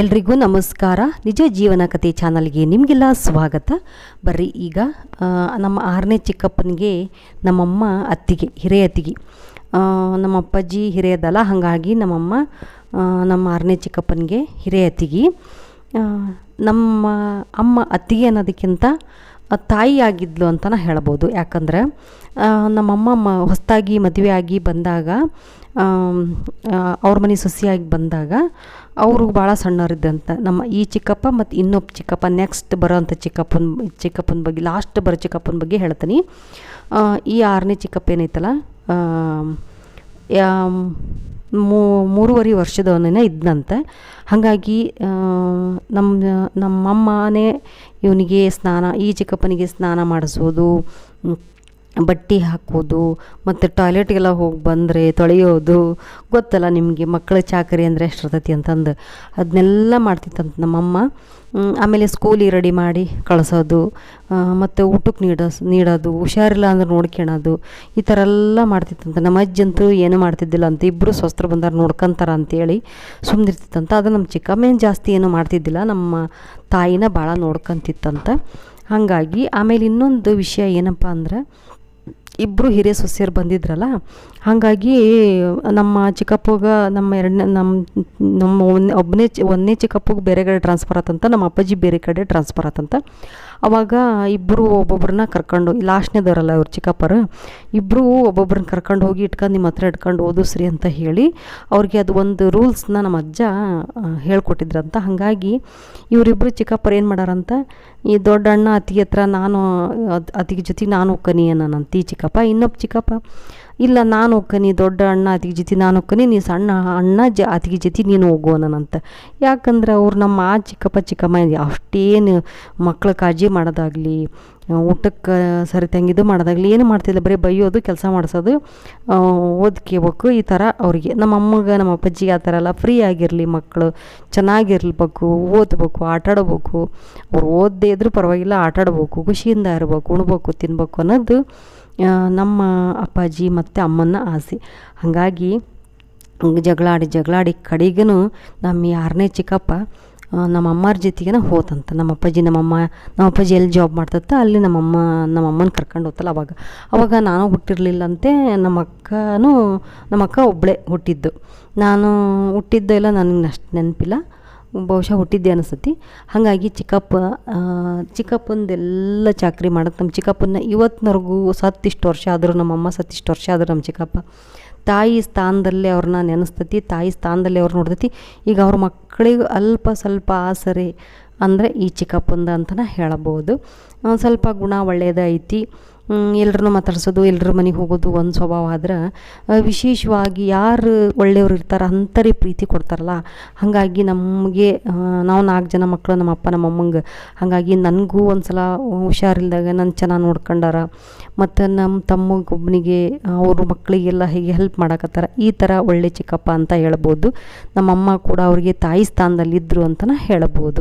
ಎಲ್ರಿಗೂ ನಮಸ್ಕಾರ. ನಿಜ ಜೀವನ ಕಥೆ ಚಾನಲ್ಗೆ ನಿಮಗೆಲ್ಲ ಸ್ವಾಗತ. ಬರ್ರಿ ಈಗ ನಮ್ಮ ಆರನೇ ಚಿಕ್ಕಪ್ಪನಿಗೆ ನಮ್ಮಮ್ಮ ಅತ್ತಿಗೆ, ಹಿರಿಯ ಅತ್ತಿಗೆ. ನಮ್ಮ ಅಪ್ಪಾಜಿ ಹಿರಿಯದಲ್ಲ, ಹಾಗಾಗಿ ನಮ್ಮಮ್ಮ ನಮ್ಮ ಆರನೇ ಚಿಕ್ಕಪ್ಪನಿಗೆ ಹಿರಿಯ ಅತ್ತಿಗೆ. ನಮ್ಮ ಅಮ್ಮ ಅತ್ತಿಗೆ ಅನ್ನೋದಕ್ಕಿಂತ ಆ, ತಾಯಿ ಆಗಿದ್ಲು ಅಂತಲೇ ಹೇಳ್ಬೋದು. ಯಾಕಂದ್ರೆ ನಮ್ಮಮ್ಮ ಮ ಹೊಸದಾಗಿ ಮದುವೆ ಆಗಿ ಬಂದಾಗ ಅವ್ರ ಮನೆ ಸೊಸಿಯಾಗಿ ಬಂದಾಗ ಅವರು ಭಾಳ ಸಣ್ಣವರಿದ್ದಂತ ನಮ್ಮ ಈ ಚಿಕ್ಕಪ್ಪ ಮತ್ತು ಇನ್ನೊಬ್ಬ ಚಿಕ್ಕಪ್ಪ ನೆಕ್ಸ್ಟ್ ಬರೋವಂಥ ಚಿಕ್ಕಪ್ಪನ ಚಿಕ್ಕಪ್ಪನ ಬಗ್ಗೆ ಲಾಸ್ಟ್ ಬರೋ ಚಿಕ್ಕಪ್ಪನ ಬಗ್ಗೆ ಹೇಳ್ತೀನಿ. ಈ ಆರನೇ ಚಿಕ್ಕಪ್ಪ ಏನೈತಲ್ಲ ಮೂ- ಮೂರುವರೆ ವರ್ಷದವನೇ ಇದ್ದಂತೆ ಹಾಗಾಗಿ ನಮ್ಮ ನಮ್ಮಮ್ಮನೇ ಇವನಿಗೆ ಸ್ನಾನ ಈ ಚಿಕ್ಕಪ್ಪನಿಗೆ ಸ್ನಾನ ಮಾಡಿಸೋದು ಬಟ್ಟೆ ಹಾಕೋದು, ಮತ್ತು ಟಾಯ್ಲೆಟ್ಗೆಲ್ಲ ಹೋಗಿ ಬಂದರೆ ತೊಳೆಯೋದು, ಗೊತ್ತಲ್ಲ ನಿಮಗೆ ಮಕ್ಕಳ ಚಾಕರಿ ಅಂದರೆ ಎಷ್ಟಿರ್ತೈತಿ ಅಂತಂದು. ಅದನ್ನೆಲ್ಲ ಮಾಡ್ತಿತ್ತಂತ ನಮ್ಮಮ್ಮ. ಆಮೇಲೆ ಸ್ಕೂಲಿಗೆ ರೆಡಿ ಮಾಡಿ ಕಳಿಸೋದು ಮತ್ತು ಊಟಕ್ಕೆ ನೀಡೋ, ನೀಡೋದು, ಹುಷಾರಿಲ್ಲ ಅಂದ್ರೆ ನೋಡ್ಕೊಳೋದು, ಈ ಥರ ಎಲ್ಲ ಮಾಡ್ತಿತ್ತಂತ. ನಮ್ಮ ಅಜ್ಜಂತೂ ಏನು ಮಾಡ್ತಿದ್ದಿಲ್ಲ ಅಂತ ಇಬ್ಬರು ಸ್ವಸ್ತ್ರ ಬಂದಾರ ನೋಡ್ಕೊಂತಾರ ಅಂತೇಳಿ ಸುಮ್ಮನಿರ್ತಿತ್ತಂತ ಅದು ನಮ್ಮ ಚಿಕ್ಕಮ್ಮ ಏನು ಜಾಸ್ತಿ ಏನೂ ಮಾಡ್ತಿದ್ದಿಲ್ಲ, ನಮ್ಮ ತಾಯಿನ ಭಾಳ ನೋಡ್ಕೊಂತಿತ್ತಂತ. ಹಾಗಾಗಿ ಆಮೇಲೆ ಇನ್ನೊಂದು ವಿಷಯ ಏನಪ್ಪ ಅಂದ್ರೆ ಇಬ್ಬರು ಹಿರಿಯ ಸೊಸೆಯರು ಬಂದಿದ್ರಲ್ಲ, ಹಾಗಾಗಿ ನಮ್ಮ ಚಿಕ್ಕಪ್ಪಗ ನಮ್ಮ ಎರಡನೇ ನಮ್ಮ ನಮ್ಮ ಒಬ್ಬನೇ ಒಂದನೇ ಚಿಕ್ಕಪ್ಪಗೆ ಬೇರೆ ಕಡೆ ಟ್ರಾನ್ಸ್ಫರ್ ಆತಂತ, ನಮ್ಮ ಅಪ್ಪಾಜಿ ಬೇರೆ ಕಡೆ ಟ್ರಾನ್ಸ್ಫರ್ ಆತಂತ. ಅವಾಗ ಇಬ್ಬರು ಒಬ್ಬೊಬ್ರನ್ನ ಕರ್ಕೊಂಡು ಲಾಸ್ಟ್ನೇದವರಲ್ಲ ಇವ್ರು ಚಿಕ್ಕಪ್ಪರು ಇಬ್ಬರು ಒಬ್ಬೊಬ್ರನ್ನ ಕರ್ಕೊಂಡು ಹೋಗಿ ಇಟ್ಕೊಂಡು ನಿಮ್ಮ ಹತ್ರ ಇಟ್ಕೊಂಡು ಓದಿಸ್ರಿ ಅಂತ ಹೇಳಿ ಅವ್ರಿಗೆ ಅದು ಒಂದು ರೂಲ್ಸ್ನ ನಮ್ಮ ಅಜ್ಜ ಹೇಳ್ಕೊಟ್ಟಿದ್ರು ಹೇಳ್ಕೊಟ್ಟಿದ್ರಂತ. ಹಾಗಾಗಿ ಇವರಿಬ್ಬರು ಚಿಕ್ಕಪ್ಪರು ಏನು ಮಾಡಾರಂತ, ಈ ದೊಡ್ಡ ಅಣ್ಣ ಅತ್ತಿಗೆ ಹತ್ರ ನಾನು ಅತ್ತಿಗೆ ಜೊತೆಗೆ ನಾನು ಒಕ್ಕನಿ ಅನ್ನನಂತಿ ಚಿಕ್ಕಪ್ಪ, ಇನ್ನೊಬ್ಬ ಚಿಕ್ಕಪ್ಪ ಇಲ್ಲ, ನಾನು ಹೋಗ್ಕನಿ ದೊಡ್ಡ ಅಣ್ಣ, ಅತಿಗೆ ಜೊತೆ, ನಾನು ಒಕ್ಕನಿ, ನೀ ಸಣ್ಣ ಅಣ್ಣ, ಜ, ಅತಿಗೆ ಜೊತೆ, ನೀನು ಹೋಗು ಅನ್ನಂತ ಯಾಕಂದ್ರೆ ಅವ್ರು ನಮ್ಮ ಆ ಚಿಕ್ಕಪ್ಪ, ಚಿಕ್ಕಮ್ಮ ಅಷ್ಟೇನು ಮಕ್ಕಳ ಕಾಳಜಿ ಮಾಡೋದಾಗಲಿ ಊಟಕ್ಕೆ ಸರಿ ತಂಗಿದ್ದು ಮಾಡೋದಾಗಲಿ, ಏನು ಮಾಡ್ತಿಲ್ಲ, ಬರೀ ಬೈಯೋದು, ಕೆಲಸ ಮಾಡಿಸೋದು ಓದ್ಕೋಬೇಕು, ಈ ಥರ ಅವರಿಗೆ. ನಮ್ಮ ಅಮ್ಮಗೆ, ನಮ್ಮ ಅಪ್ಪಾಜಿಗೆ ಆ ಥರ ಎಲ್ಲ ಫ್ರೀ ಆಗಿರಲಿ ಮಕ್ಕಳು ಚೆನ್ನಾಗಿರ್ಬೇಕು ಓದ್ಬೇಕು ಆಟಾಡಬೇಕು ಅವ್ರು ಓದದೇ ಇದ್ರೂ ಪರವಾಗಿಲ್ಲ ಆಟಾಡಬೇಕು ಖುಷಿಯಿಂದ ಇರ್ಬೇಕು, ಉಣ್ಬೇಕು, ತಿನ್ಬೇಕು ಅನ್ನೋದು ನಮ್ಮ ಅಪ್ಪಾಜಿ ಮತ್ತು ಅಮ್ಮನ ಆಸೆ. ಹಾಗಾಗಿ ಜಗಳಾಡಿ ಜಗಳಾಡಿ ಕಡೆಗೂ ನಮ್ಮ ಯಾರನೇ ಚಿಕ್ಕಪ್ಪ ನಮ್ಮ ಅಮ್ಮರ ಜೊತೆಗೇನ ಹೋತಂತ. ನಮ್ಮ ಅಪ್ಪಾಜಿ ನಮ್ಮಮ್ಮ ನಮ್ಮ ಅಪ್ಪಾಜಿ ಎಲ್ಲಿ ಜಾಬ್ ಮಾಡ್ತತ್ತ ಅಲ್ಲಿ ನಮ್ಮಮ್ಮ ನಮ್ಮ ಅಮ್ಮನ ಕರ್ಕೊಂಡು ಹೋತಲ್ಲ ಅವಾಗ. ಅವಾಗ ನಾನು ಹುಟ್ಟಿರಲಿಲ್ಲಂತೆ, ನಮ್ಮ ಅಕ್ಕನೂ, ನಮ್ಮ ಅಕ್ಕ ಒಬ್ಬಳೇ ಹುಟ್ಟಿದ್ದು. ನಾನು ಹುಟ್ಟಿದ್ದೆಲ್ಲ ನನಗೆ ಅಷ್ಟು ನೆನಪಿಲ್ಲ. ಬಹುಶಃ ಹುಟ್ಟಿದ್ದೆ ಅನಿಸ್ತತಿ. ಹಾಗಾಗಿ ಚಿಕ್ಕಪ್ಪ ಚಿಕ್ಕಪ್ಪಂದೆಲ್ಲ ಚಾಕ್ರಿ ಮಾಡೋದು ನಮ್ಮ ಚಿಕ್ಕಪ್ಪನ ಇವತ್ತಿನವರೆಗೂ ಸತ್ತಿಷ್ಟು ವರ್ಷ ಆದರೂ ನಮ್ಮಮ್ಮ ಸತ್ತಿಷ್ಟು ವರ್ಷ ಆದರೂ ನಮ್ಮ ಚಿಕ್ಕಪ್ಪ. ತಾಯಿ ಸ್ಥಾನದಲ್ಲೇ ಅವ್ರನ್ನ ನೆನೆಸ್ತತಿ, ತಾಯಿ ಸ್ಥಾನದಲ್ಲೇ ಅವ್ರು ನೋಡ್ತೈತಿ. ಈಗ ಅವ್ರ ಮಕ್ಕಳಿಗೆ ಅಲ್ಪ ಸ್ವಲ್ಪ ಆಸರೆ ಅಂದರೆ ಈ ಚಿಕ್ಕಪ್ಪಂದ ಅಂತಲೇ ಹೇಳಬಹುದು. ಆ, ಸ್ವಲ್ಪ ಗುಣ ಒಳ್ಳೆಯದೈತಿ ಎಲ್ರನ್ನೂ ಮಾತಾಡ್ಸೋದು ಎಲ್ಲರ ಮನೆಗೆ ಹೋಗೋದು ಒಂದು ಸ್ವಭಾವ ಆದ್ರೆ ವಿಶೇಷವಾಗಿ ಯಾರು ಒಳ್ಳೆಯವ್ರು ಇರ್ತಾರೆ ಅಂಥವ್ರಿಗೆ ಪ್ರೀತಿ ಕೊಡ್ತಾರಲ್ಲ ಹಾಗಾಗಿ ನಮಗೆ ನಾವು ನಾಲ್ಕು ಜನ ಮಕ್ಕಳು ನಮ್ಮ ಅಪ್ಪ ನಮ್ಮ ಅಮ್ಮಂಗೆ ಹಾಗಾಗಿ ನನಗೂ ಒಂದು ಸಲ ಹುಷಾರಿಲ್ದಾಗ ನನ್ನ ಚೆನ್ನಾಗಿ ನೋಡ್ಕೊಂಡಾರ ಮತ್ತು ನಮ್ಮ ತಮ್ಮಗೊಬ್ಬನಿಗೆ ಅವರು ಮಕ್ಕಳಿಗೆಲ್ಲ ಹೇಗೆ ಹೆಲ್ಪ್ ಮಾಡಕತ್ತಾರ ಈ ಥರ ಒಳ್ಳೆ ಚಿಕ್ಕಪ್ಪ ಅಂತ ಹೇಳ್ಬೋದು. ನಮ್ಮಮ್ಮ ಕೂಡ ಅವರಿಗೆ ತಾಯಿ ಸ್ಥಾನದಲ್ಲಿದ್ದರು ಅಂತಲೇ ಹೇಳ್ಬೋದು